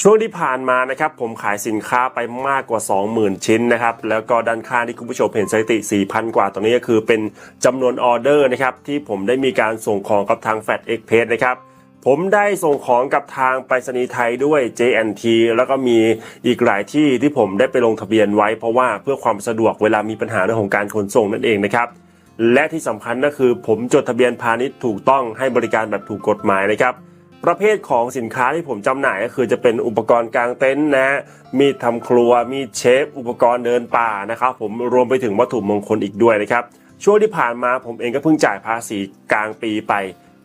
ช่วงที่ผ่านมานะครับผมขายสินค้าไปมากกว่า 20,000 ชิ้นนะครับแล้วก็ด้านข้างที่คุณผู้ชมเห็นสถิติ 4,000 กว่าตรงนี้ก็คือเป็นจำนวนออเดอร์นะครับที่ผมได้มีการส่งของกับทาง f a t e x p r e s s นะครับผมได้ส่งของกับทางไปรษณีย์ไทยด้วย JNT แล้วก็มีอีกหลายที่ที่ผมได้ไปลงทะเบียนไว้ เพราะว่าเพื่อความสะดวกเวลามีปัญหาเรื่องของการขนส่งนั่นเองนะครับและที่สำคัญก็คือผมจดทะเบียนพาณิชย์ถูกต้องให้บริการแบบถูกกฎหมายนะครับ ประเภทของสินค้าที่ผมจำหน่ายก็คือจะเป็นอุปกรณ์กลางเต็นท์นะมีดทำครัว มีเชฟ อุปกรณ์เดินป่านะครับผมรวมไปถึงวัตถุมงคลอีกด้วยนะครับ ช่วงที่ผ่านมาผมเองก็เพิ่งจ่ายภาษีกลางปีไป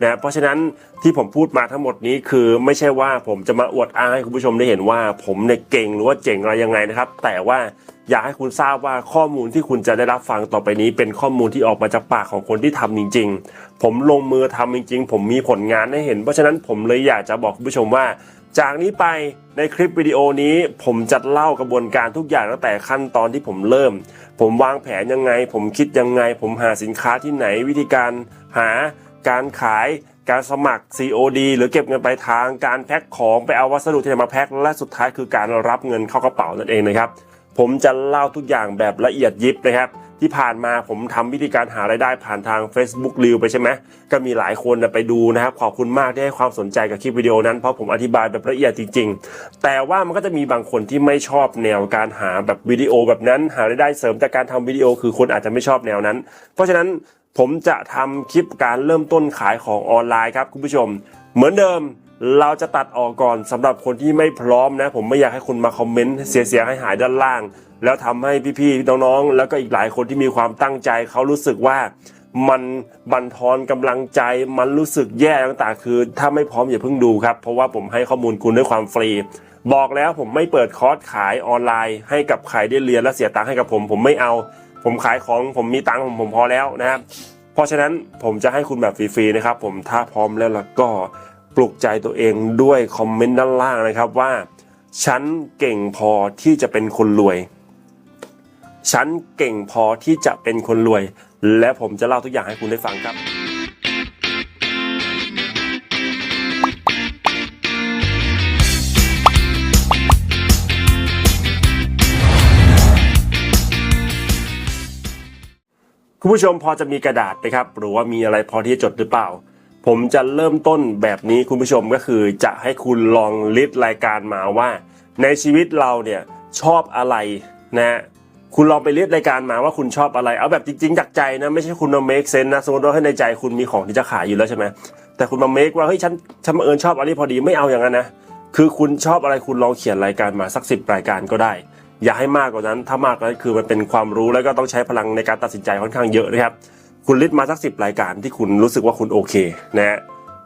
นะเพราะฉะนั้นที่ผมพูดมาทั้งหมดนี้คือไม่ใช่ว่าผมจะมาอวดอ้างให้คุณผู้ชมได้เห็นว่า ผมเนี่ยเก่งหรือว่าเจ๋งอะไรยังไงนะครับ แต่ว่าอยากให้คุณทราบว่าข้อมูลที่คุณจะได้รับฟังต่อไปนี้เป็นข้อมูลที่ออกมาจากปากของคนที่ทำจริง ๆ ผมลงมือทำจริง ๆ ผมมีผลงานให้เห็น เพราะฉะนั้นผมเลยอยากจะบอกคุณผู้ชมว่า จากนี้ไปในคลิปวิดีโอนี้ ผมจะเล่ากระบวนการทุกอย่างตั้งแต่ขั้นตอนที่ผมเริ่ม ผมวางแผนยังไง ผมคิดยังไง ผมหาสินค้าที่ไหนวิธีการหา การขายการสมัคร COD หรือเก็บเงินปลายทางการแพ็คของไปเอาวัสดุที่ไหนมาแพ็คและสุดท้ายคือการรับเงินเข้ากระเป๋านั่นเองนะครับผมจะเล่าทุกอย่างแบบละเอียดยิบนะครับ ที่ผ่านมาผมทำวิธีการหารายได้ผ่านทาง Facebook r e e l ไปใช่ไหมก็มีหลายคนไปดูนะครับ ขอบคุณมากที่ให้ความสนใจกับคลิปวิดีโอนั้นเพราะผมอธิบายแบบละเอียดจริง ๆ แต่ว่ามันก็จะมีบางคนที่ไม่ชอบแนวการหาแบบวิดีโอแบบนั้น หารายได้เสริมจากการทำวิดีโอคือคนอาจจะไม่ชอบแนวนั้น เพราะฉะนั้น ผมจะทำคลิปการเริ่มต้นขายของออนไลน์ครับคุณผู้ชม เหมือนเดิมเราจะตัดออกก่อนสำหรับคนที่ไม่พร้อมนะ ผมไม่อยากให้คุณมาคอมเมนต์เสียๆให้หายด้านล่าง แล้วทำให้พี่ๆน้องๆ แล้วก็อีกหลายคนที่มีความตั้งใจเขารู้สึกว่ามันบั่นทอนกำลังใจมันรู้สึกแย่ต่างๆ คือ ถ้าไม่พร้อมอย่าเพิ่งดูครับ เพราะว่าผมให้ข้อมูลคุณด้วยความฟรี บอกแล้วผมไม่เปิดคอร์สขายออนไลน์ ให้กับใครได้เรียนและเสียตังค์ให้กับผม ผมไม่เอา ผมขายของผมมีตังค์ผมผมพอแล้วนะครับเพราะฉะนั้นผมจะให้คุณแบบฟรีๆนะครับ ผมถ้าพร้อมแล้วล่ะก็ปลุกใจตัวเองด้วยคอมเมนต์ด้านล่างนะครับว่า ฉันเก่งพอที่จะเป็นคนรวย ฉันเก่งพอที่จะเป็นคนรวย และผมจะเล่าทุกอย่างให้คุณได้ฟังครับ คุณผู้ชมพอจะมีกระดาษไหมครับ หรือว่ามีอะไรพอที่จะจดหรือเปล่า ผมจะเริ่มต้นแบบนี้คุณผู้ชมก็คือจะให้คุณลองลิสต์รายการมาว่า ในชีวิตเราเนี่ยชอบอะไรนะคุณลองไปลิสต์รายการมาว่าคุณชอบอะไร เอาแบบจริงๆจากใจนะไม่ใช่คุณมา make sense นะสมมติว่าในใจคุณมีของที่จะขายอยู่แล้วใช่ไหมแต่คุณมา make ว่าเฮ้ยฉันฉันบังเอิญชอบอันนี้พอดีไม่เอาอย่างนั้นนะคือคุณชอบอะไรคุณลองเขียนรายการมาสักสิบรายการก็ได้ อย่าให้มากกว่านั้น ถ้ามากกว่านั้นคือมันเป็นความรู้แล้วก็ต้องใช้พลังในการตัดสินใจค่อนข้างเยอะนะครับ คุณลิสต์มาสักสิบรายการที่คุณรู้สึกว่าคุณโอเคนะฮะ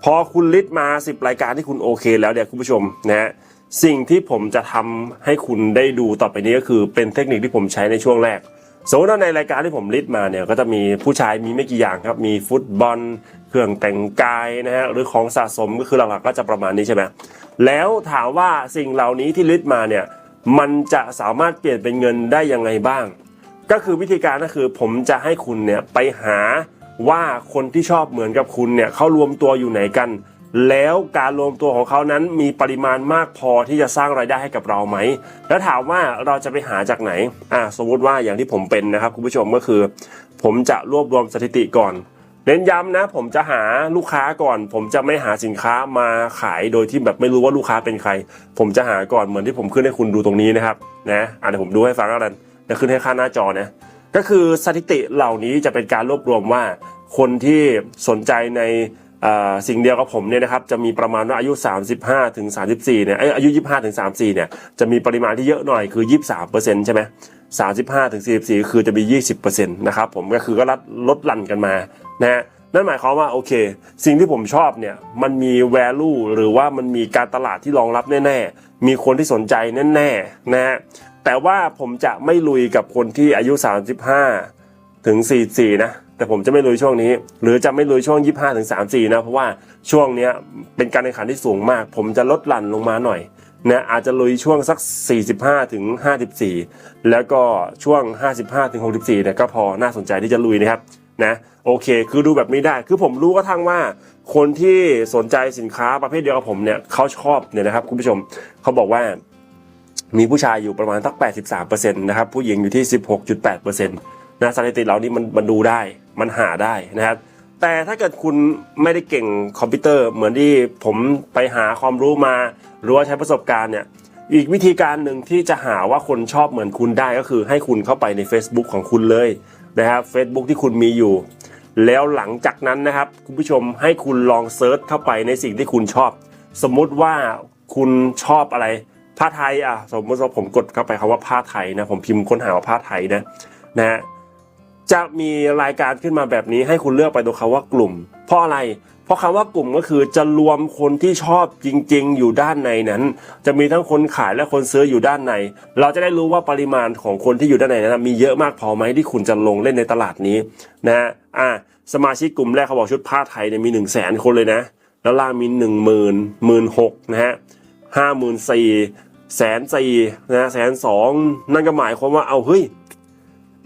พอคุณลิสต์มาสิบรายการที่คุณโอเค แล้วเนี่ยคุณผู้ชมนะฮะสิ่งที่ผมจะทำให้คุณได้ดูต่อไปนี้ก็คือเป็นเทคนิคที่ผมใช้ในช่วงแรกสมมติว่าในรายการที่ผมลิสต์มาเนี่ยก็จะมีผู้ชายมีไม่กี่อย่างครับ มีฟุตบอล เครื่องแต่งกายนะฮะหรือของสะสมก็คือหลักๆก็จะประมาณนี้ใช่ไหมแล้วถามว่าสิ่งเหล่านี้ที่ลิสต์มาเนี่ย มันจะสามารถเปลี่ยนเป็นเงินได้ยังไงบ้าง ก็คือวิธีการก็คือผมจะให้คุณเนี่ยไปหาว่าคนที่ชอบเหมือนกับคุณเนี่ยเขารวมตัวอยู่ไหนกัน แล้วการรวมตัวของเขานั้นมีปริมาณมากพอที่จะสร้างรายได้ให้กับเราไหม แล้วถามว่าเราจะไปหาจากไหนอ่าสมมติว่าอย่างที่ผมเป็นนะครับคุณผู้ชมก็คือ ผมจะรวบรวมสถิติก่อน เน้นย้ำนะ ผมจะหาลูกค้าก่อน ผมจะไม่หาสินค้ามาขายโดยที่แบบไม่รู้ว่าลูกค้าเป็นใคร ผมจะหาก่อนเหมือนที่ผมขึ้นให้คุณดูตรงนี้นะครับนะอะเดี๋ยวผมดูให้ฟังแล้วกันเดี๋ยวขึ้นให้ค่าหน้าจอนะก็คือสถิติเหล่านี้จะเป็นการรวบรวมว่า คนที่สนใจในสิ่งเดียวกับผมเนี่ยนะครับจะมีประมาณว่าอายุ 35ถึง34เนี่ยอายุ 25ถึง34เนี่ยจะมีปริมาณที่เยอะหน่อยคือ 23%ใช่ไหม 35ถึง44 คือจะมี 20%นะครับผมก็คือก็ลดลดหลั่นกันมานะฮะนั่นหมายความว่าโอเค สิ่งที่ผมชอบเนี่ยมันมี value หรือว่ามันมีการตลาดที่รองรับแน่ๆ มีคนที่สนใจแน่ๆนะฮะแต่ว่าผมจะไม่ลุยกับคนที่อายุ 35 ถึง 44 นะ แต่ผมจะไม่ลุยช่วงนี้ หรือจะไม่ลุยช่วง 25 ถึง 34 นะ เพราะว่าช่วงนี้เป็นการแข่งขันที่สูงมาก ผมจะลดหลั่นลงมาหน่อย นะอาจจะลุยช่วงสัก 45 ถึง 54 แล้วก็ช่วง 55 ถึง 64เนี่ยก็พอน่าสนใจที่จะลุยนะครับนะโอเค คือดูแบบนี้ได้ คือผมรู้ก็ทั้งว่า คนที่สนใจสินค้าประเภทเดียวกับผมเนี่ยเขาชอบเนี่ยนะครับคุณผู้ชมเขาบอกว่ามีผู้ชายอยู่ประมาณสัก 83%นะครับผู้หญิงอยู่ที่ 16.8%นะสถิติเหล่านี้มันมันดูได้มันหาได้นะครับ แต่ถ้าเกิดคุณไม่ได้เก่งคอมพิวเตอร์เหมือนที่ผมไปหาความรู้มา หรือว่าใช้ประสบการณ์เนี่ยอีกวิธีการหนึ่งที่จะหาว่าคนชอบเหมือนคุณได้ก็คือให้คุณเข้าไปใน Facebook ของคุณเลยนะครับ Facebook ที่คุณมีอยู่ แล้วหลังจากนั้นนะครับ คุณผู้ชมให้คุณลองเซิร์ชเข้าไปในสิ่งที่คุณชอบ สมมุติว่าคุณชอบอะไรผ้าไทยอะสมมติว่าผมกดเข้าไปคำว่าผ้าไทยนะผมพิมพ์ค้นหาว่าผ้าไทยนะนะฮะ จะมีรายการขึ้นมาแบบนี้ให้คุณเลือกไปตัวคำว่ากลุ่ม เพราะอะไร เพราะคำว่ากลุ่มก็คือจะรวมคนที่ชอบจริง ๆ อยู่ด้านในนั้น จะมีทั้งคนขายและคนซื้ออยู่ด้านใน เราจะได้รู้ว่าปริมาณของคนที่อยู่ด้านในนั้นมีเยอะมากพอไหมที่คุณจะลงเล่นในตลาดนี้นะฮะอ่าสมาชิกกลุ่มแรกเขาบอกชุดผ้าไทยเนี่ยมีหนึ่งแสนคนเลยนะ แล้วล่างมีหนึ่งหมื่นหมื่นหกนะฮะห้าหมื่นสี่แสนสี่นะแสนสองนั่นก็หมายความว่าเอาเฮ้ย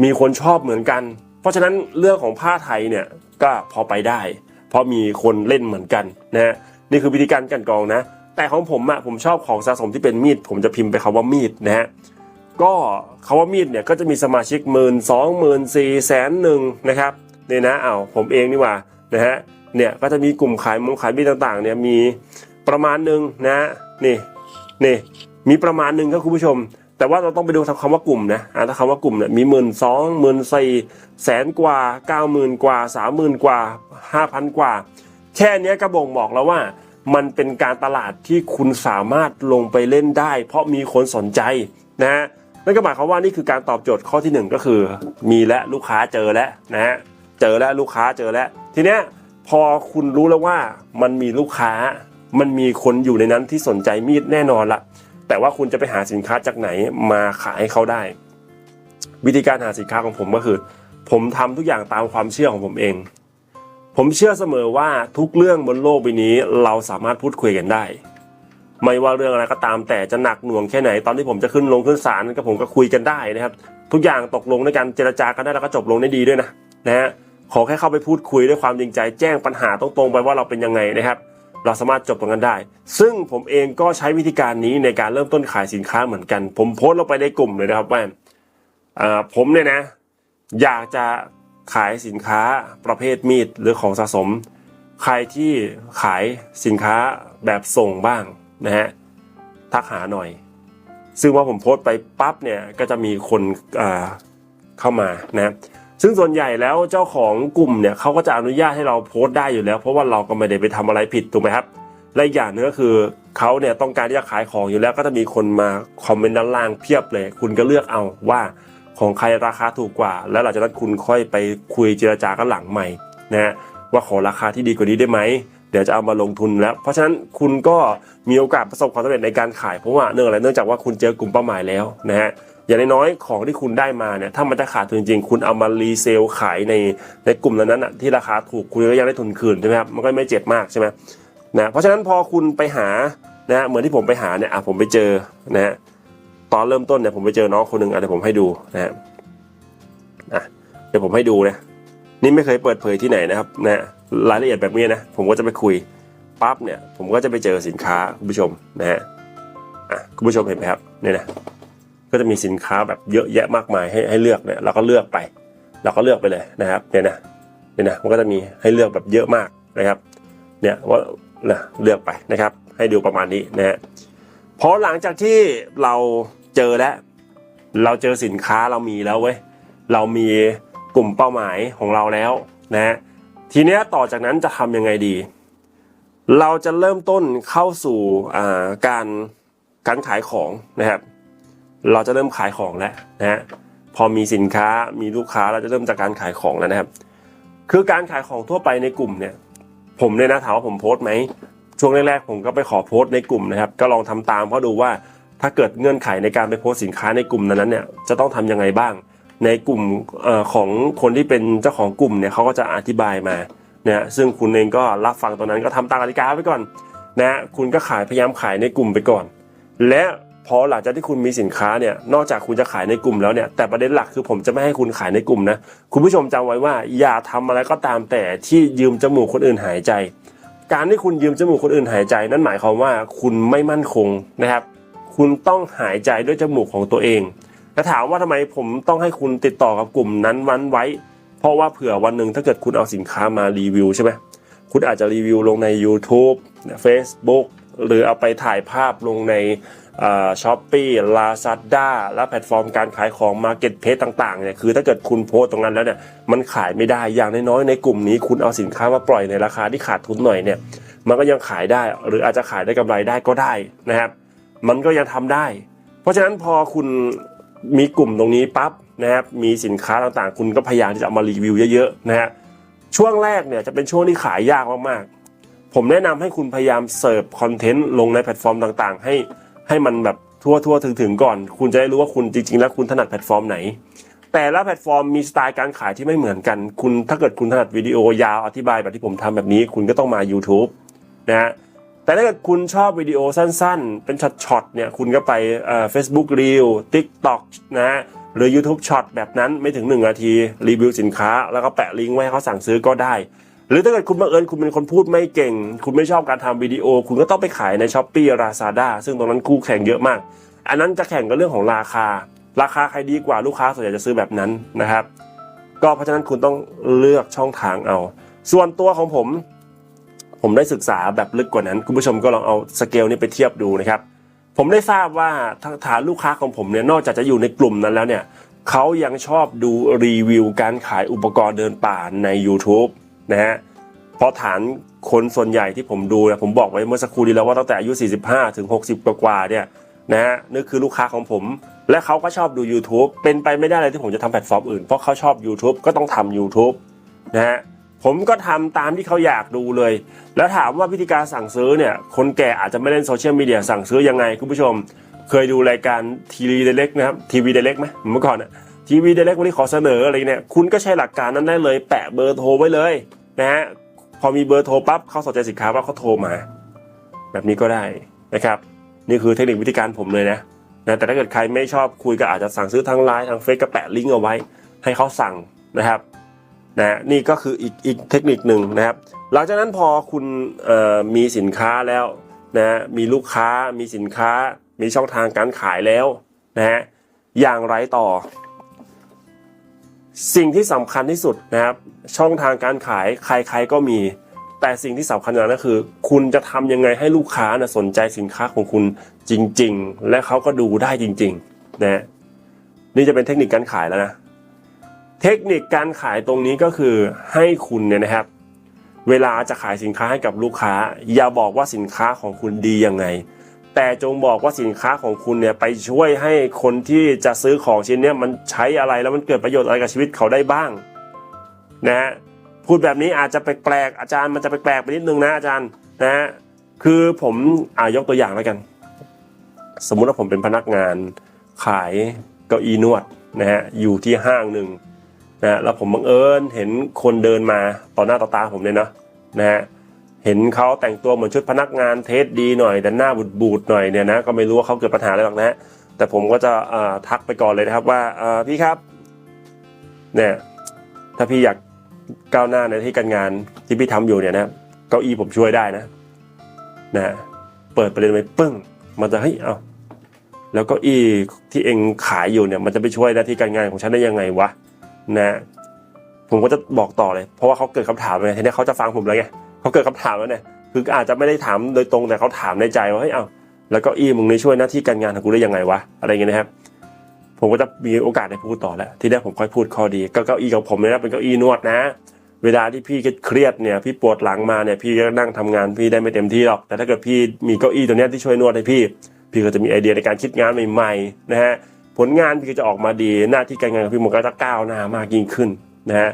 มีคนชอบเหมือนกัน เพราะฉะนั้นเรื่องของผ้าไทยเนี่ยก็พอไปได้ เพราะมีคนเล่นเหมือนกันนะฮะนี่คือวิธีการกันกองนะ แต่ของผมอะผมชอบของสะสมที่เป็นมีด ผมจะพิมพ์ไปคำว่ามีดนะฮะก็คำว่ามีดเนี่ยก็จะมีสมาชิกหมื่นสองหมื่นสี่แสนหนึ่งนะครับเนี่ยนะเอาผมเองนี่หว่านะฮะเนี่ยก็จะมีกลุ่มขายมงขายมีดต่างๆเนี่ยมีประมาณหนึ่งนะฮะนี่นี่มีประมาณหนึ่งครับคุณผู้ชม แต่ว่าเราต้องไปดูคำว่ากลุ่มนะถ้าคำว่ากลุ่มเนี่ยมีหมื่นสองหมื่นสี่แสนกว่าเก้าหมื่นกว่าสามหมื่นกว่าห้าพันกว่า แค่เนี้ยก็บ่งบอกแล้วว่า มันเป็นการตลาดที่คุณสามารถลงไปเล่นได้ เพราะมีคนสนใจนะฮะนั่นก็หมายความว่านี่คือการตอบโจทย์ข้อที่หนึ่งก็คือ มีและลูกค้าเจอแล้วนะฮะเจอแล้วลูกค้าเจอแล้ว ทีเนี้ยพอคุณรู้แล้วว่ามันมีลูกค้า มันมีคนอยู่ในนั้นที่สนใจมีดแน่นอนละ แต่ว่าคุณจะไปหาสินค้าจากไหนมาขายให้เขาได้ วิธีการหาสินค้าของผมก็คือ ผมทำทุกอย่างตามความเชื่อของผมเอง ผมเชื่อเสมอว่าทุกเรื่องบนโลกใบนี้เราสามารถพูดคุยกันได้ ไม่ว่าเรื่องอะไรก็ตามแต่จะหนักหน่วงแค่ไหน ตอนที่ผมจะขึ้นลงขึ้นศาลก็ผมก็คุยกันได้นะครับ ทุกอย่างตกลงด้วยกันเจรจากันได้แล้วก็จบลงได้ดีด้วยนะนะฮะขอแค่เข้าไปพูดคุยด้วยความจริงใจ แจ้งปัญหาตรงๆไปว่าเราเป็นยังไงนะครับ เราสามารถจบตรงนั้นได้ ซึ่งผมเองก็ใช้วิธีการนี้ในการเริ่มต้นขายสินค้าเหมือนกัน ผมโพสต์ลงไปในกลุ่มเลยนะครับว่าอ่าผมเนี่ยนะ อยากจะขายสินค้าประเภทมีดหรือของสะสม ใครที่ขายสินค้าแบบส่งบ้างนะฮะทักหาหน่อย ซึ่งว่าผมโพสต์ไปปั๊บเนี่ยก็จะมีคนเข้ามานะ ซึ่งส่วนใหญ่แล้วเจ้าของกลุ่มเนี่ยเขาก็จะอนุญาตให้เราโพสต์ได้อยู่แล้ว เพราะว่าเราก็ไม่ได้ไปทำอะไรผิดถูกไหมครับและอย่างนึงก็คือเขาเนี่ยต้องการที่จะขายของอยู่แล้ว ก็จะมีคนมาคอมเมนต์ด้านล่างเพียบเลย คุณก็เลือกเอาว่าของใครราคาถูกกว่า แล้วหลังจากนั้นคุณค่อยไปคุยเจรจากันหลังใหม่นะฮะว่าขอราคาที่ดีกว่านี้ได้ไหมเดี๋ยวจะเอามาลงทุนแล้ว เพราะฉะนั้นคุณก็มีโอกาสประสบความสำเร็จในการขายเพราะว่าเนื่องอะไรเนื่องจากว่าคุณเจอกลุ่มเป้าหมายแล้วนะฮะ อย่างน้อยๆของที่คุณได้มาเนี่ยถ้ามันจะขาดทุนจริงคุณเอามารีเซลขายในในกลุ่มนั้นๆน่ะที่ราคาถูกคุณก็ยังได้ทุนคืนใช่ไหมครับมันก็ไม่เจ็บมากใช่ไหมนะเพราะฉะนั้นพอคุณไปหานะเหมือนที่ผมไปหาเนี่ยอะผมไปเจอนะฮะตอนเริ่มต้นเนี่ยผมไปเจอน้องคนหนึ่งอะเดี๋ยวผมให้ดูนะฮะอะเดี๋ยวผมให้ดูนะนี่ไม่เคยเปิดเผยที่ไหนนะครับนะรายละเอียดแบบนี้นะผมก็จะไปคุยปั๊บเนี่ยผมก็จะไปเจอสินค้าคุณผู้ชมนะฮะอะคุณผู้ชมเห็นไหมครับเนี่ยนะ ก็จะมีสินค้าแบบเยอะแยะมากมายให้ให้เลือกเนี่ยเราก็เลือกไป เราก็เลือกไปเลยนะครับเนี่ยนะเนี่ยนะมันก็จะมีให้เลือกแบบเยอะมากนะครับเนี่ยว่านะเลือกไปนะครับ ให้ดูประมาณนี้นะฮะพอหลังจากที่เราเจอแล้ว เราเจอสินค้าเรามีแล้วเว้ยเรามีกลุ่มเป้าหมายของเราแล้วนะฮะทีเนี้ยต่อจากนั้นจะทำยังไงดี เราจะเริ่มต้นเข้าสู่การการขายของนะครับ เราจะเริ่มขายของแล้วนะฮะพอมีสินค้ามีลูกค้าเราจะเริ่มจากการขายของแล้วนะครับ คือการขายของทั่วไปในกลุ่มเนี่ย ผมเนี่ยนะถามว่าผมโพสต์ไหมช่วงแรกๆผมก็ไปขอโพสต์ในกลุ่มนะครับ ก็ลองทำตามเพราะดูว่าถ้าเกิดเงื่อนไขในการไปโพสต์สินค้าในกลุ่มนั้นเนี่ยจะต้องทำยังไงบ้าง ในกลุ่มอของคนที่เป็นเจ้าของกลุ่มเนี่ยเขาก็จะอธิบายมานะซึ่งคุณเองก็รับฟังตรงนั้นก็ทำตามกติกาไว้ก่อนนะคุณก็ขายพยายามขายในกลุ่มไปก่อน และ พอหลังจากที่คุณมีสินค้าเนี่ยนอกจากคุณจะขายในกลุ่มแล้วเนี่ยแต่ประเด็นหลักคือผมจะไม่ให้คุณขายในกลุ่มนะคุณผู้ชมจำไว้ว่าอย่าทำอะไรก็ตามแต่ที่ยืมจมูกคนอื่นหายใจ การที่คุณยืมจมูกคนอื่นหายใจ นั่นหมายความว่าคุณไม่มั่นคงนะครับ คุณต้องหายใจด้วยจมูกของตัวเองแล้วถามว่าทำไมผมต้องให้คุณติดต่อกับกลุ่มนั้นวันไว้ เพราะว่าเผื่อวันหนึ่งถ้าเกิดคุณเอาสินค้ามารีวิวใช่ไหมคุณอาจจะรีวิวลงใน YouTube Facebook หรือเอาไปถ่ายภาพลงใน ช้อปปี้ลาซาด้าและแพลตฟอร์มการขายของมาเก็ตเพจต่างๆเนี่ยคือถ้าเกิดคุณโพสตตรงนั้นแล้วเนี่ยมันขายไม่ได้อย่างน้อยๆในกลุ่มนี้คุณเอาสินค้ามาปล่อยในราคาที่ขาดทุนหน่อยเนี่ยมันก็ยังขายได้หรืออาจจะขายได้กำไรได้ก็ได้นะครับ มันก็ยังทำได้ เพราะฉะนั้นพอคุณมีกลุ่มตรงนี้ปั๊บนะครับมีสินค้าต่างๆ คุณก็พยายามที่จะเอามารีวิวเยอะๆนะฮะช่วงแรกเนี่ยจะเป็นช่วงที่ขายยากมากๆผมแนะนำให้คุณพยายามเสิร์ฟคอนเทนต์ลงในแพลตฟอร์มต่างๆ ให้ ให้มันแบบทั่วทั่วถึงถึงก่อน คุณจะได้รู้ว่าคุณจริง ๆ แล้วคุณถนัดแพลตฟอร์มไหน แต่ละแพลตฟอร์มมีสไตล์การขายที่ไม่เหมือนกัน คุณถ้าเกิดคุณถนัดวิดีโอยาวอธิบายแบบที่ผมทำแบบนี้ คุณก็ต้องมา YouTube นะฮะแต่ถ้าเกิดคุณชอบวิดีโอสั้นๆ เป็นช็อตๆเนี่ยคุณก็ไปเอ่อ Facebook Reel TikTok นะฮะหรือ YouTube Short แบบนั้นไม่ถึง 1 นาที รีวิวสินค้า แล้วก็แปะลิงก์ไว้ให้เขาสั่งซื้อก็ได้ หรือถ้าเกิดคุณบังเอิญคุณเป็นคนพูดไม่เก่ง คุณไม่ชอบการทำวิดีโอ คุณก็ต้องไปขายใน s h อ p e e Lazada ซึ่งตรงนั้นคู่แข่งเยอะมาก อันนั้นจะแข่งกันเรื่องของราคา ราคาใครดีกว่าลูกค้าส่วนใหญ่จะซื้อแบบนั้นนะครับ ก็เพราะฉะนั้นคุณต้องเลือกช่องทางเอา ส่วนตัวของผม ผมได้ศึกษาแบบลึกกว่านั้น คุณผู้ชมก็ลองเอาสเกลนี้ไปเทียบดูนะครับ ผมได้ทราบว่าฐานลูกค้าของผมเนี่ยนอกจากจะอยู่ในกลุ่มนั้นแล้วเนี่ยเขายังชอบดูรีวิวการขายอุปกรณ์เดินป่าใน YouTube นะฮะเพราะฐานคนส่วนใหญ่ที่ผมดูนะผมบอกไว้เมื่อสักครู่นี้แล้วว่าตั้งแต่อายุ 45 ถึง 60 กว่าเนี่ยนะฮะนี่คือลูกค้าของผม และเขาก็ชอบดู YouTube เป็นไปไม่ได้เลยที่ผมจะทำแพลตฟอร์มอื่น เพราะเขาชอบ YouTube ก็ต้องทำ YouTube นะฮะผมก็ทำตามที่เขาอยากดูเลย แล้วถามว่าวิธีการสั่งซื้อเนี่ย คนแก่อาจจะไม่เล่นโซเชียลมีเดียสั่งซื้อยังไงคุณผู้ชม เคยดูรายการทีวีเด็กนะครับทีวีเด็กไหมเมื่อก่อนอะทีวีเด็กวันนี้ขอเสนออะไรเนี่ยคุณก็ใช้หลักการนั้นได้เลย แปะเบอร์โทรไว้เลย นะฮะพอมีเบอร์โทรปั๊บเขาสนใจสินค้าปั๊บเขาโทรมา แบบนี้ก็ได้นะครับ นี่คือเทคนิควิธีการผมเลยนะนะแต่ถ้าเกิดใครไม่ชอบคุยก็อาจจะสั่งซื้อทางไลน์ทางเฟซก็แปะลิงก์เอาไว้ ให้เขาสั่งนะครับนะนี่ก็คืออีกอีกเทคนิคหนึ่งนะครับ หลังจากนั้นพอคุณมีสินค้าแล้วนะมีลูกค้ามีสินค้า มีช่องทางการขายแล้วนะฮะอย่างไรต่อ สิ่งที่สำคัญที่สุดนะครับ ช่องทางการขายใครๆก็มี แต่สิ่งที่สำคัญนั้นก็คือ คุณจะทำยังไงให้ลูกค้านะสนใจสินค้าของคุณจริง ๆ และเขาก็ดูได้จริงๆนะนี่จะเป็นเทคนิคการขายแล้วนะ เทคนิคการขายตรงนี้ก็คือให้คุณเนี่ยนะครับ เวลาจะขายสินค้าให้กับลูกค้า อย่าบอกว่าสินค้าของคุณดียังไง แต่จงบอกว่าสินค้าของคุณเนี่ยไปช่วยให้คนที่จะซื้อของชิ้นนี้มันใช้อะไรแล้วมันเกิดประโยชน์อะไรกับชีวิตเขาได้บ้างนะฮะพูดแบบนี้อาจจะแปลกๆอาจารย์มันจะแปลกๆไปนิดนึงนะอาจารย์นะฮะคือผมอายกตัวอย่างแล้วกัน สมมุติว่าผมเป็นพนักงานขายเก้าอี้นวดนะฮะอยู่ที่ห้างหนึ่งนะฮะแล้วผมบังเอิญเห็นคนเดินมาต่อหน้าต่อตาผมเลยนะนะฮะ เห็นเขาแต่งตัวเหมือนชุดพนักงานเทสดีหน่อย แต่หน้าบูดบูดๆหน่อยเนี่ยนะก็ไม่รู้ว่าเขาเกิดปัญหาอะไรหรอกนะแต่ผมก็จะทักไปก่อนเลยนะครับว่าพี่ครับเนี่ยถ้าพี่อยากก้าวหน้าในที่การงานที่พี่ทำอยู่เนี่ยนะเก้าอี้ผมช่วยได้นะนะเปิดประเด็นไปปึ้ง มันจะเฮ้ยเอาแล้วเก้าอี้ที่เองขายอยู่เนี่ยมันจะไปช่วยหน้าที่การงานของฉันได้ยังไงวะนะผมก็จะบอกต่อเลย เพราะว่าเขาเกิดคำถามเลยทีนี้เขาจะฟังผมแล้วไง เขาเกิดคำถามแล้วเนี่ยคืออาจจะไม่ได้ถามโดยตรงแต่เขาถามในใจว่าเฮ้ยเอาแล้วก็อี้มึงในช่วยหน้าที่การงานของกูได้ยังไงวะอะไรเงี้ยนะครับ ผมก็จะมีโอกาสได้พูดต่อแล้ว ทีนี้ผมค่อยพูดข้อดีก็เก้าอี้ของผมเนี่ยนะเป็นเก้าอี้นวดนะ เวลาที่พี่เครียดเนี่ยพี่ปวดหลังมาเนี่ยพี่ก็นั่งทำงานพี่ได้ไม่เต็มที่หรอก แต่ถ้าเกิดพี่มีเก้าอี้ตัวเนี้ยที่ช่วยนวดให้พี่ พี่ก็จะมีไอเดียในการคิดงานใหม่ๆนะฮะผลงานพี่ก็จะออกมาดีหน้าที่การงานของพี่มันก็จะก้าวหน้ามากยิ่งขึ้นนะฮะ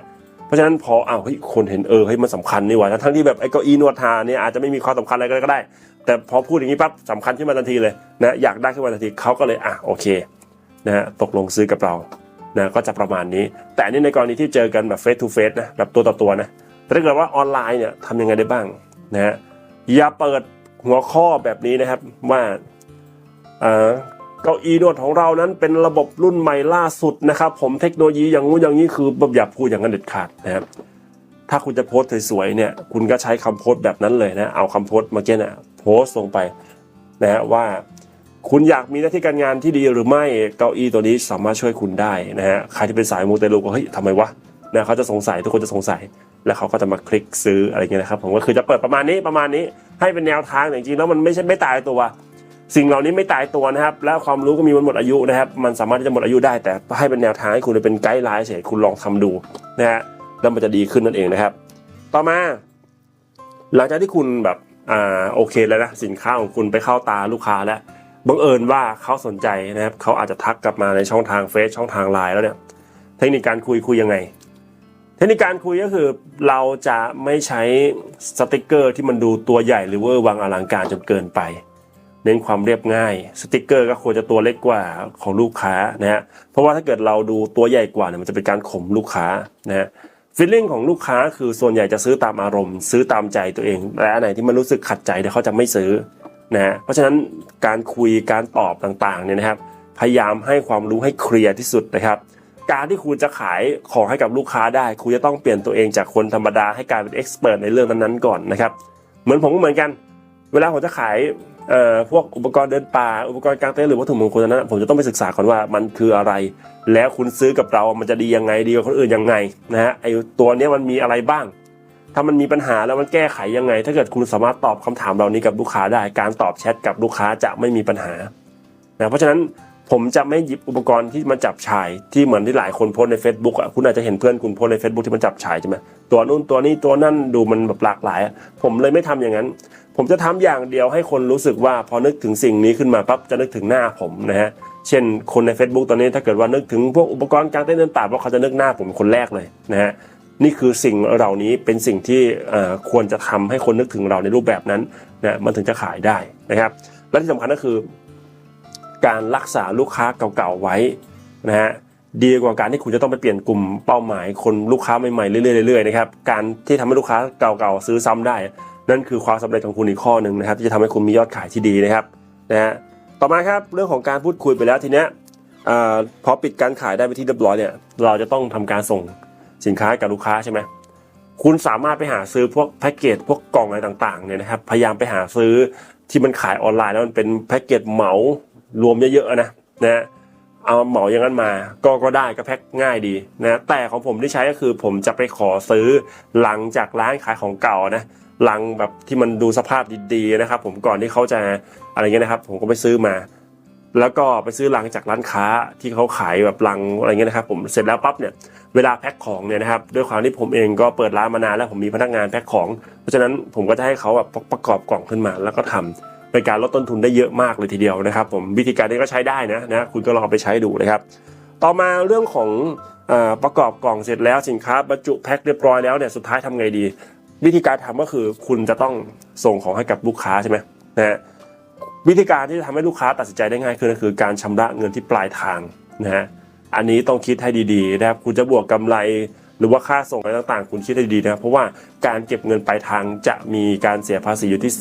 ราะฉะนั้นพออ้าวเฮ้ยคนเห็นเออเฮ้ยมันสำคัญนี่หว่าทั้งที่แบบไอ้เก้าอี้นวดทาเนี่ยอาจจะไม่มีความสำคัญอะไรก็ได้ แต่พอพูดอย่างนี้ปั๊บสำคัญขึ้นมาทันทีเลยนะอยากได้ขึ้นมาทันทีเขาก็เลยอะโอเคนะฮะตกลงซื้อกับเรานะก็จะประมาณนี้ แต่นี่ในกรณีที่เจอกันแบบเฟสทูเฟสนะแบบตัวต่อตัวนะแต่ถ้าเกิดว่าออนไลน์เนี่ยทำยังไงได้บ้างนะฮะอย่าเปิดหัวข้อแบบนี้นะครับว่า เก้าอี้นวดของเรานั้นเป็นระบบรุ่นใหม่ล่าสุดนะครับ ผมเทคโนโลยีอย่างงู้นอย่างนี้คือแบบอย่าพูดอย่างนั้นเด็ดขาดนะครับถ้าคุณจะโพสต์สวยๆเนี่ย คุณก็ใช้คำโพสต์แบบนั้นเลยนะ เอาคำโพสต์เมื่อกี้นี่ยโพสต์ลงไปนะฮะว่าคุณอยากมีหน้าที่การงานที่ดีหรือไม่เก้าอี้ตัวนี้สามารถช่วยคุณได้นะฮะใครที่เป็นสายมูเตลูก็เฮ้ยทำไมวะนะเขาจะสงสัยทุกคนจะสงสัย แล้วเขาก็จะมาคลิกซื้ออะไรเงี้ยนะครับผมก็คือจะเปิดประมาณนี้ประมาณนี้ให้เป็นแนวทางแต่จริงๆแล้วมันไม่ใช่ไม่ตายตัว สิ่งเหล่านี้ไม่ตายตัวนะครับ แล้วความรู้ก็มีวันหมดอายุนะครับ มันสามารถที่จะหมดอายุได้ แต่ให้เป็นแนวทางให้คุณเป็นไกด์ไลน์เฉยคุณลองทำดูนะฮะแล้วมันจะดีขึ้นนั่นเองนะครับ ต่อมา หลังจากที่คุณแบบอ่าโอเคแล้วนะสินค้าของคุณไปเข้าตาลูกค้าแล้วบังเอิญว่าเขาสนใจนะครับเขาอาจจะทักกลับมาในช่องทางเฟซช่องทางไลน์แล้วเนี่ยเทคนิคการคุยคุยยังไง เทคนิคการคุยก็คือเราจะไม่ใช้สติกเกอร์ที่มันดูตัวใหญ่หรือเวอร์วังอลังการจนเกินไป เน้นความเรียบง่าย สติกเกอร์ก็ควรจะตัวเล็กกว่าของลูกค้านะฮะเพราะว่าถ้าเกิดเราดูตัวใหญ่กว่าเนี่ยมันจะเป็นการข่มลูกค้านะฮะฟีลลิ่งของลูกค้าคือส่วนใหญ่จะซื้อตามอารมณ์ ซื้อตามใจตัวเองและอันไหนที่มันรู้สึกขัดใจเนี่ยวเขาจะไม่ซื้อนะฮะเพราะฉะนั้นการคุยการตอบต่างๆเนี่ยนะครับ พยายามให้ความรู้ให้เคลียร์ที่สุดนะครับ การที่คุณจะขายของให้กับลูกค้าได้ คุณจะต้องเปลี่ยนตัวเองจากคนธรรมดาให้กลายเป็นเอ็กซ์เพรสในเรื่องนั้นๆก่อนนะครับ เหมือนผมก็เหมือนกัน เวลาผมจะขาย เอ่อพวกอุปกรณ์เดินป่าอุปกรณ์กางเต็นท์หรือวัตถุมงคลนั้นผมจะต้องไปศึกษาก่อนว่ามันคืออะไร แล้วคุณซื้อกับเรา มันจะดียังไงดีกว่าคนอื่นยังไงนะฮะไอตัวเนี้ยมันมีอะไรบ้าง ถ้ามันมีปัญหาแล้วมันแก้ไขยังไง ถ้าเกิดคุณสามารถตอบคำถามเหล่านี้กับลูกค้าได้ การตอบแชทกับลูกค้าจะไม่มีปัญหานะเพราะฉะนั้นผมจะไม่หยิบอุปกรณ์ที่มันจับฉายที่เหมือนที่หลายคนโพสใน Facebook อะคุณอาจจะเห็นเพื่อนคุณโพสใน Facebook ที่มันจับฉายใช่ไหมตัวนู่นตัวนี้ตัวนั่นดูมันแบบหลากหลาย ผมเลยไม่ทำอย่างนั้น ผมจะทำอย่างเดียวให้คนรู้สึกว่าพอนึกถึงสิ่งนี้ขึ้นมาปั๊บจะนึกถึงหน้าผมนะฮะเช่น คนใน Facebook ตอนนี้ถ้าเกิดว่านึกถึงพวกอุปกรณ์กางเต้นท์เดินป่าเพราะเขาจะนึกหน้าผมคนแรกเลยนะฮะนี่คือสิ่งเหล่านี้เป็นสิ่งที่ควรจะทำให้คนนึกถึงเราในรูปแบบนั้นนะมันถึงจะขายได้นะครับ และที่สำคัญก็คือ การรักษาลูกค้าเก่าๆไว้นะฮะดีกว่าการที่คุณจะต้องไปเปลี่ยนกลุ่มเป้าหมายคนลูกค้าใหม่ๆเรื่อยๆเรื่อยๆนะครับการที่ทำให้ลูกค้าเก่าๆซื้อซ้ำได้ นั่นคือความสำเร็จของคุณอีกข้อหนึ่งนะครับ ที่จะทำให้คุณมียอดขายที่ดีนะครับนะฮะต่อมาครับเรื่องของการพูดคุยไปแล้วทีเนี้ยอพอปิดการขายได้ไปที่เรียบร้อยเนี่ยเราจะต้องทำการส่งสินค้าให้กับลูกค้าใช่ไหมคุณสามารถไปหาซื้อพวกแพ็กเกจพวกกล่องอะไรต่างๆเนี่ยนะครับพยายามไปหาซื้อที่มันขายออนไลน์แล้วมันเป็นแพ็กเกจเหมารวมเยอะๆนะนะเอาเหมาอย่างนั้นมาก็ก็ได้ก็แพ็คง่ายดีนะแต่ของผมที่ใช้ก็คือผมจะไปขอซื้อหลังจากร้านขายของเก่านะ ลังแบบที่มันดูสภาพดีๆนะครับ ผมก่อนที่เขาจะอะไรเงี้ยนะครับ ผมก็ไปซื้อมา แล้วก็ไปซื้อลังจากร้านค้าที่เขาขายแบบลังอะไรเงี้ยนะครับ ผมเสร็จแล้วปั๊บเนี่ยเวลาแพ็คของเนี่ยนะครับด้วยความที่ผมเองก็เปิดร้านมานานแล้วผมมีพนักงานแพ็คของ เพราะฉะนั้นผมก็จะให้เขาแบบประกอบกล่องขึ้นมา แล้วก็ทำเป็นการลดต้นทุนได้เยอะมากเลยทีเดียวนะครับ ผมวิธีการนี้ก็ใช้ได้นะนะคุณก็ลองไปใช้ดูนะครับ ต่อมาเรื่องของอประกอบกล่องเสร็จแล้วสินค้าบรรจุแพ็คเรียบร้อยแล้วเนี่ยสุดท้ายทำไงดี วิธีการทำก็คือคุณจะต้องส่งของให้กับลูกค้าใช่ไหมนะฮะวิธีการที่จะทำให้ลูกค้าตัดสินใจได้ง่ายขึ้นก็คือการชำระเงินที่ปลายทางนะฮะอันนี้ต้องคิดให้ดีๆนะครับคุณจะบวกกำไรหรือว่าค่าส่งอะไรต่างๆ คุณคิดให้ดีนะครับเพราะว่าการเก็บเงินปลายทางจะมีการเสียภาษีอยู่ที่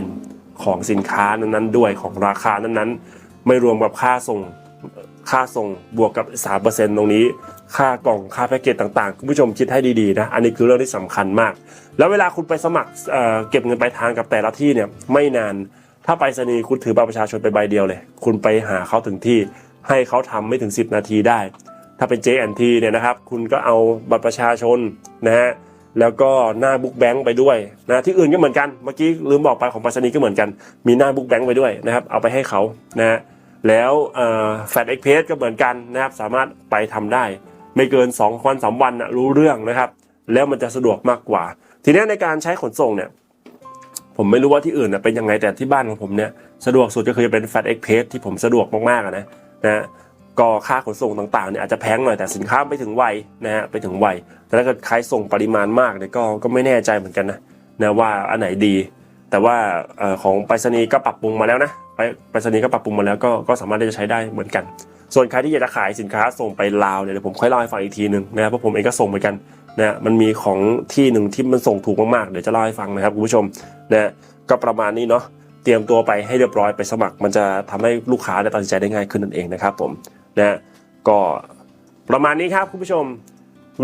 3%ของสินค้านั้นๆด้วยของราคานั้นๆ ไม่รวมกับค่าส่ง ค่าส่งบวกกับ 3%ตรงนี้ ค่ากล่องค่าแพ็กเกจต่างๆ คุณผู้ชมคิดให้ดีๆนะ อันนี้คือเรื่องที่สำคัญมาก แล้วเวลาคุณไปสมัครเเก็บเงินปลายทางกับแต่ละที่เนี่ยไม่นาน ถ้าไปรษณีคุณถือบัตรประชาชนไปใบเดียวเลย คุณไปหาเขาถึงที่ให้เขาทำไม่ถึง 10 นาทีได้ ถ้าเป็น JNT เนี่ยนะครับ คุณก็เอาบัตรประชาชนนะฮะแล้วก็หน้าบุ๊กแบงค์ไปด้วยนะที่อื่นก็เหมือนกันเมื่อกี้ลืมบอกไปของไปรษณีย์ก็เหมือนกัน มีหน้าบุ๊กแบงค์ไปด้วยนะครับเอาไปให้เขานะฮะ แล้วแฟดเอ็กเพสก็เหมือนกันนะครับ สามารถไปทำได้ ไม่เกิน2วันสามวันนะรู้เรื่องนะครับ แล้วมันจะสะดวกมากกว่า ทีนี้ในการใช้ขนส่งเนี่ย ผมไม่รู้ว่าที่อื่นเป็นยังไงแต่ที่บ้านของผมเนี่ยสะดวกสุดก็คือเป็น Fat Express ที่ผมสะดวกมากๆนะนะฮะก็ค่าขนส่งต่างๆเนี่ยอาจจะแพงหน่อยแต่สินค้าไปถึงไวนะฮะไปถึงไวแต่ถ้าเกิดใครส่งปริมาณมากเนี่ยก็ก็ไม่แน่ใจเหมือนกันนะนะว่าอันไหนดี แต่ว่าของไปรษณีย์ก็ปรับปรุงมาแล้วนะไปรษณีย์ก็ปรับปรุงมาแล้วก็ก็สามารถที่จะใช้ได้เหมือนกัน ส่วนใครที่อยากจะขายสินค้าส่งไปลาวเนี่ยเดี๋ยวผมค่อยเล่าให้ฟังอีกทีหนึ่งนะครับเพราะผมเองก็ส่งเหมือนกันนะมันมีของที่หนึ่งที่มันส่งถูกมากๆเดี๋ยวจะเล่าให้ฟังนะครับคุณผู้ชมนะก็ประมาณนี้เนาะเตรียมตัวไปให้เรียบร้อยไปสมัคร มันจะทำให้ลูกค้าเนี่ยตัดสินใจได้ง่ายขึ้นนั่นเองนะครับผมนะก็ประมาณนี้ครับคุณผู้ชม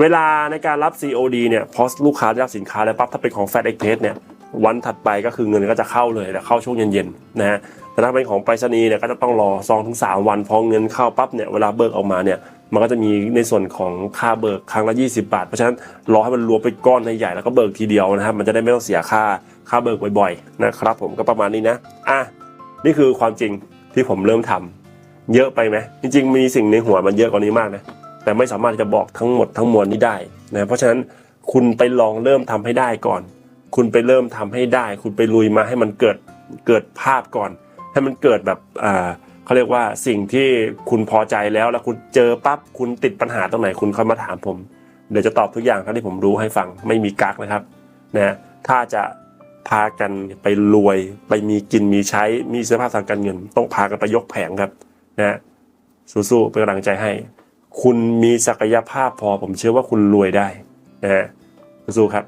เวลาในการรับ COD เนี่ยพอลูกค้าได้รับสินค้าแล้วปั๊บถ้าเป็นของ Fat Express เนี่ย วันถัดไปก็คือเงินก็จะเข้าเลยแต่เข้าช่วงเย็นๆนะฮะแต่ถ้าเป็นของไปรษณีย์เนี่ยก็จะต้องรอ2-3ถึง3วันพอเงินเข้าปั๊บเนี่ยเวลาเบิกออกมาเนี่ยมันก็จะมีในส่วนของค่าเบิกครั้งละ 20 บาท เพราะฉะนั้นรอให้มันรวมเป็นก้อนใหญ่ๆแล้วก็เบิกทีเดียวนะครับ มันจะได้ไม่ต้องเสียค่าค่าเบิกบ่อยๆนะครับผมก็ประมาณนี้นะอะนี่คือความจริงที่ผมเริ่มทำเยอะไปไหมจริงๆมีสิ่งในหัวมันเยอะกว่านี้มากนะแต่ไม่สามารถจะบอกทั้งหมดทั้งมวลนี้ได้นะเพราะฉะนั้นคุณไปลองเริ่มทำให้ได้ก่อน คุณไปเริ่มทำให้ได้ คุณไปลุยมาให้มันเกิดเกิดภาพก่อน ให้มันเกิดแบบอ่าเขาเรียกว่าสิ่งที่คุณพอใจแล้วแล้วคุณเจอปั๊บคุณติดปัญหาตรงไหนคุณค่อยมาถามผม เดี๋ยวจะตอบทุกอย่างเท่าที่ผมรู้ให้ฟังไม่มีกักนะครับนะถ้าจะพากันไปรวยไปมีกินมีใช้มีเสื้อผ้าทางการเงิน ต้องพากันไปยกแผงครับนะสู้ๆเป็นกำลังใจให้ คุณมีศักยภาพพอผมเชื่อว่าคุณรวยได้นะสู้ครับ